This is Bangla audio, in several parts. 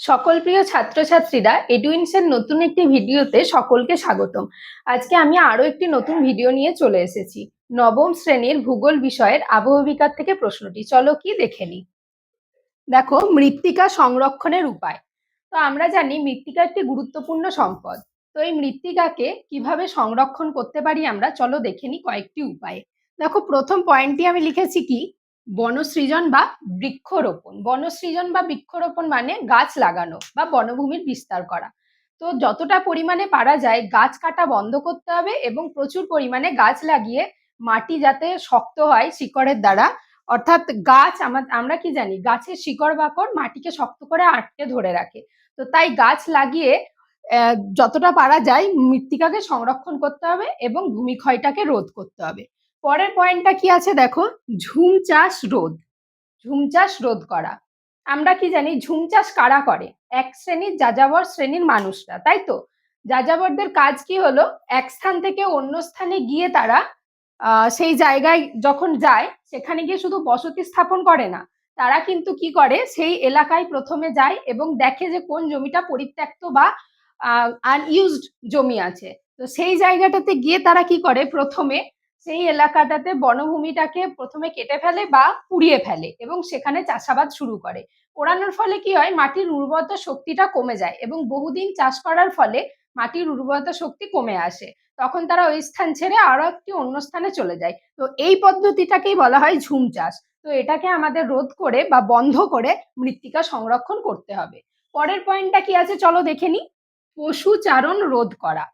সকল প্রিয় ছাত্রছাত্রীরা এডুইন্সের নতুন একটি ভিডিওতে সকলকে স্বাগতম। আজকে আমি আরও একটি নতুন ভিডিও নিয়ে চলে এসেছি। নবম শ্রেণির ভূগোল বিষয়ের আবহবিকার থেকে প্রশ্নটি। চলো কি দেখে নিই। দেখো, মৃত্তিকা সংরক্ষণের উপায়। তো আমরা জানি মৃত্তিকা একটি গুরুত্বপূর্ণ সম্পদ। তো এই মৃত্তিকাকে কীভাবে সংরক্ষণ করতে পারি আমরা? চলো দেখে নিই কয়েকটি উপায়। দেখো, প্রথম পয়েন্টটি আমি লিখেছি কি? বনসৃজন বা বৃক্ষরোপণ। বনসৃজন বা বৃক্ষরোপণ মানে গাছ লাগানো বা বনভূমির বিস্তার করা। তো যতটা পরিমাণে পারা যায় গাছ কাটা বন্ধ করতে হবে এবং প্রচুর পরিমাণে গাছ লাগিয়ে মাটি যাতে শক্ত হয় শিকড়ের দ্বারা। অর্থাৎ গাছ আমরা কি জানি, গাছের শিকড় বাকড় মাটিকে শক্ত করে আটকে ধরে রাখে। তো তাই গাছ লাগিয়ে যতটা পারা যায় মৃত্তিকাকে সংরক্ষণ করতে হবে এবং ভূমিক্ষয়টাকে রোধ করতে হবে। পরের পয়েন্টটা কি আছে দেখো? ঝুম চাষ রোধ। ঝুম চাষ রোধ করা। আমরা কি জানি, ঝুম চাষ কারা করে? এক শ্রেণির যাযাবর শ্রেণির মানুষরা, তাই তো? যাযাবরদের কাজ কি হলো? এক স্থান থেকে অন্য স্থানে গিয়ে তারা সেই জায়গায় যখন যায়, সেখানে গিয়ে শুধু বসতি স্থাপন করে না। তারা কিন্তু কি করে? সেই এলাকায় প্রথমে যায় এবং দেখে যে কোন জমিটা পরিত্যক্ত বা আনইউজড জমি আছে। তো সেই জায়গাটাতে গিয়ে তারা কি করে? প্রথমে সেই এলাকাটাতে বনভূমিটাকে প্রথমে কেটে ফেলে বা পুড়িয়ে ফেলে এবং সেখানে চাষাবাদ শুরু করে। পোড়ানোর ফলে কি হয়? মাটির উর্বরতা শক্তিটা কমে যায় এবং বহুদিন চাষ করার ফলে মাটির উর্বরতা শক্তি কমে আসে। তখন তারা ওই স্থান ছেড়ে আরও একটি অন্য স্থানে চলে যায়। তো এই পদ্ধতিটাকেই বলা হয় ঝুম চাষ। তো এটাকে আমাদের রোধ করে বা বন্ধ করে মৃত্তিকা সংরক্ষণ করতে হবে। পরের পয়েন্টটা কি আছে? চলো দেখে নি। পশুচারণ রোধ করা।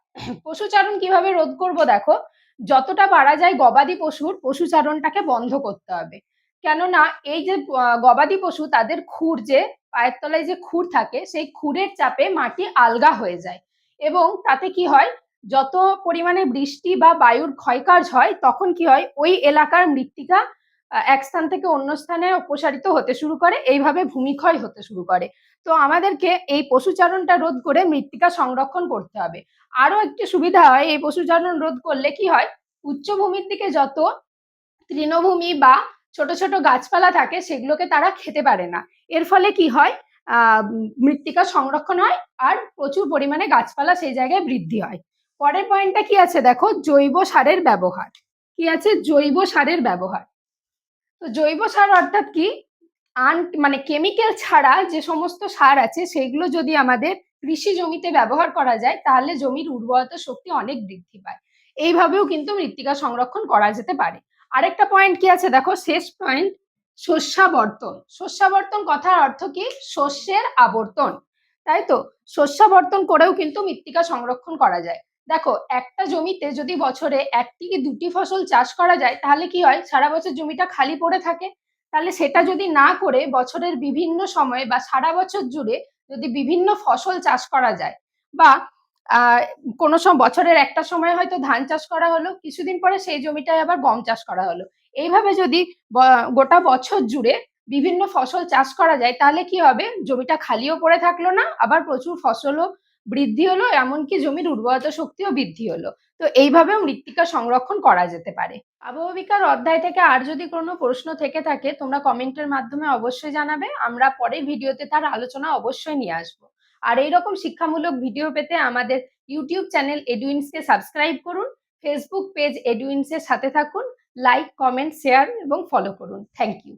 পশুচারণ কীভাবে রোধ করব দেখো? যতটা পারা যায় গবাদি পশুর পশুচারণটাকে বন্ধ করতে হবে। কেননা এই যে গবাদি পশু তাদের খুর যে, পায়ের তলায় যে খুর থাকে, সেই খুরের চাপে মাটি আলগা হয়ে যায়। এবং তাতে কি হয়, যত পরিমাণে বৃষ্টি বা বায়ুর ক্ষয়কার্য হয়, তখন কি হয়, ওই এলাকার মৃত্তিকা এক স্থান থেকে অন্য স্থানে অপসারিত হতে শুরু করে, এইভাবে ভূমিক্ষয় হতে শুরু করে। তো আমাদেরকে এই পশুচারণটা রোধ করে মৃত্তিকা সংরক্ষণ করতে হবে। আরও একটি সুবিধা হয়, এই পশুচারণ রোধ করলে কি হয়? উচ্চভূমির দিকে যত তৃণভূমি বা ছোট ছোট গাছপালা থাকে, সেগুলোকে তারা খেতে পারে না। এর ফলে কি হয়? মৃত্তিকা সংরক্ষণ হয় আর প্রচুর পরিমাণে গাছপালা সেই জায়গায় বৃদ্ধি হয়। পরের পয়েন্টটা কি আছে? দেখো, জৈব সারের ব্যবহার। কি আছে? জৈব সারের ব্যবহার। তো জৈব সার অর্থাৎ কি? আন মানে কেমিক্যাল ছাড়া যে সমস্ত সার আছে, সেগুলো যদি আমাদের কৃষি জমিতে ব্যবহার করা যায়, তাহলে জমির উর্বরতা শক্তি অনেক বৃদ্ধি পায়। এইভাবেও কিন্তু মৃত্তিকা সংরক্ষণ করা যেতে পারে। আরেকটা পয়েন্ট কি আছে দেখো? শেষ পয়েন্ট শস্যাবর্তন। শস্যাবর্তন কথার অর্থ কি? শস্যের আবর্তন। তাই তো? শস্যাবর্তন করেও কিন্তু মৃত্তিকা সংরক্ষণ করা যায়। দেখো, একটা জমিতে যদি বছরে একটি কি দুটি ফসল চাষ করা যায়, তাহলে কি হয়? সারা বছর জমিটা খালি পড়ে থাকে। তাহলে সেটা যদি না করে বছরের বিভিন্ন সময়ে বা সারা বছর জুড়ে যদি বিভিন্ন ফসল চাষ করা যায় বা কোনো সময় বছরের একটা সময় হয়তো ধান চাষ করা হলো, কিছুদিন পরে সেই জমিটায় আবার গম চাষ করা হলো। এইভাবে যদি গোটা বছর জুড়ে বিভিন্ন ফসল চাষ করা যায়, তাহলে কি হবে? জমিটা খালিও পড়ে থাকল না, আবার প্রচুর ফসলও বৃদ্ধি হলো, এমনকি জমির উর্বরতা শক্তিও বৃদ্ধি হলো। তো এইভাবেও মৃত্তিকা সংরক্ষণ করা যেতে পারে। আবহবিকার অধ্যায় থেকে আর যদি কোনো প্রশ্ন থেকে থাকে, তোমরা কমেন্টের মাধ্যমে অবশ্যই জানাবে। আমরা পরের ভিডিওতে তার আলোচনা অবশ্যই নিয়ে আসব। আর এইরকম শিক্ষামূলক ভিডিও পেতে আমাদের ইউটিউব চ্যানেল এডুইন্সকে সাবস্ক্রাইব করুন, ফেসবুক পেজ এডুইন্সের সাথে থাকুন, লাইক, কমেন্ট, শেয়ার এবং ফলো করুন। Thank you.